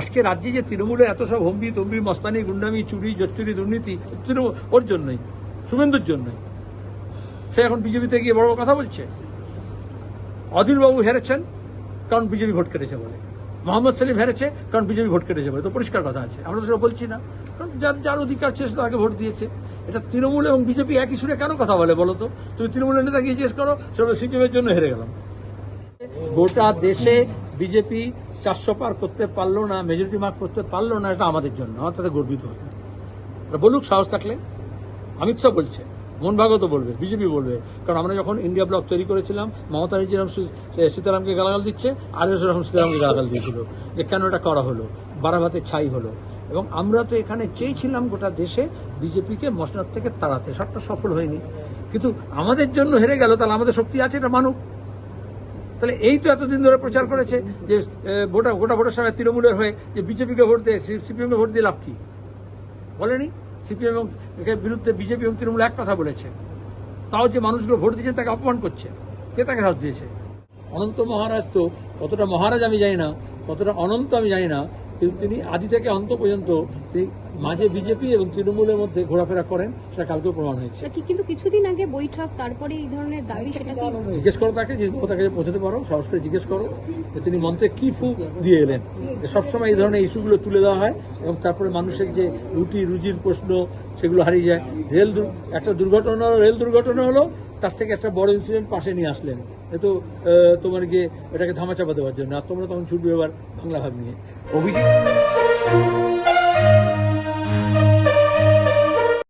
আজকে রাজ্যে যে তৃণমূলে এত সব হম্বি তম্বি, মস্তানি, গুন্ডামি, চুরি, জচ্চুরি, দুর্নীতি, তৃণমূল ওর জন্যই, শুভেন্দুর জন্যই। সে এখন বিজেপিতে গিয়ে বড় কথা বলছে। অধীরবাবু হেরেছেন, কারণ বিজেপি ভোট কেটেছে বলে। মোহাম্মদ সেলিম হেরেছে, কারণ বিজেপি ভোট কেটেছে বলে। তো পরিষ্কার কথা আছে, আমরা তো সেটা বলছি না। কারণ যার যার অধিকার ছিল তাকে ভোট দিয়েছে। এটা তৃণমূল এবং বিজেপি একই সুরে কেন কথা বলে বলো তো? তুমি তৃণমূলের নেতা গিয়ে জিজ্ঞেস করো, সেটা সিপিএম এর জন্য হেরে গেলাম। গোটা দেশে বিজেপি চারশো পার করতে পারল না মেজরিটি মার্ক করতে পারল না, এটা আমাদের জন্য, আমার তাতে গর্বিত হই বলুক সাহস থাকলে। অমিত শাহ বলছে, মোহন ভাগত বলবে, বিজেপি বলবে, কারণ আমরা যখন ইন্ডিয়া ব্লক তৈরি করেছিলাম, মমতা যেরকম সীতারামকে গালাগাল দিচ্ছে, আর এস রকম সীতারামকে গালাগাল দিয়েছিল, যে কেন এটা করা হলো বারাভাতে ছাই হলো। এবং আমরা তো এখানে চেয়েছিলাম গোটা দেশে বিজেপিকে মসনাদ থেকে তাড়াতে, সবটা সফল হয়নি। কিন্তু আমাদের জন্য হেরে গেল, তাহলে আমাদের শক্তি আছে, এটা মানুক। তাহলে এই তো এতদিন ধরে প্রচার করেছে যে ভোটা গোটা ভোটার সময় তৃণমূলের হয়ে যে বিজেপিকে ভোট দিয়ে সিপিএমকে ভোট দিয়ে লাভ কি? বলেনি? সিপিএম এবং বিরুদ্ধে বিজেপি এবং তৃণমূল এক কথা বলেছে। তাও যে মানুষগুলো ভোট দিয়েছেন তাকে অপমান করছে। কে তাকে হ্রাস দিয়েছে? অনন্ত মহারাজ তো কতটা মহারাজ আমি জানি না, কতটা অনন্ত আমি জানি না কিন্তু তিনি আদি থেকে অন্ত পর্যন্ত তিনি মাঝে বিজেপি এবং তৃণমূলের মধ্যে ঘোরাফেরা করেন সেটা কালকেও প্রমাণ হয়েছে। কিন্তু কিছুদিন আগে বৈঠক তারপরে এই ধরনের দাবি সেটা জিজ্ঞেস করো তাকে যে তাকে পৌঁছাতে পারো সাহস করে জিজ্ঞেস করো যে তিনি মন্ত্রে কি ফু দিয়ে এলেন। সবসময় এই ধরনের ইস্যুগুলো তুলে দেওয়া হয় এবং তারপরে মানুষের যে রুটি রুজির প্রশ্ন সেগুলো হারিয়ে যায়। রেল দুর- একটা দুর্ঘটনা হলো রেল দুর্ঘটনা হলো তার থেকে একটা বড় ইনসিডেন্ট পাশে নিয়ে আসলেন। এতো তোমার গিয়ে এটাকে ধামাচাপা দেওয়ার জন্য। আর তোমরা তখন ছুটবে এবার বাংলা ভাগ নিয়ে। অভিজিৎ?